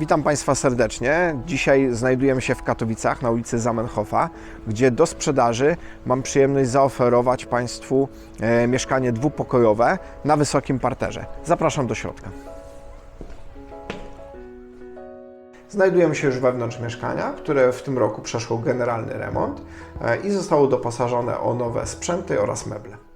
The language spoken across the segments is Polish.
Witam Państwa serdecznie. Dzisiaj znajdujemy się w Katowicach na ulicy Zamenhofa, gdzie do sprzedaży mam przyjemność zaoferować Państwu e, mieszkanie dwupokojowe na wysokim parterze. Zapraszam do środka. Znajdujemy się już wewnątrz mieszkania, które w tym roku przeszło generalny remont e, i zostało doposażone o nowe sprzęty oraz meble.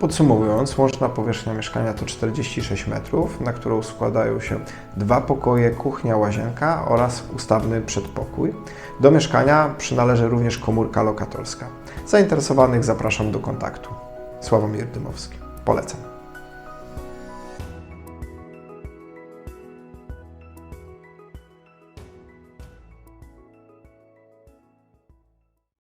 Podsumowując, łączna powierzchnia mieszkania to 46 metrów, na którą składają się dwa pokoje, kuchnia, łazienka oraz ustawny przedpokój. Do mieszkania przynależy również komórka lokatorska. Zainteresowanych zapraszam do kontaktu. Sławomir Dymowski. Polecam.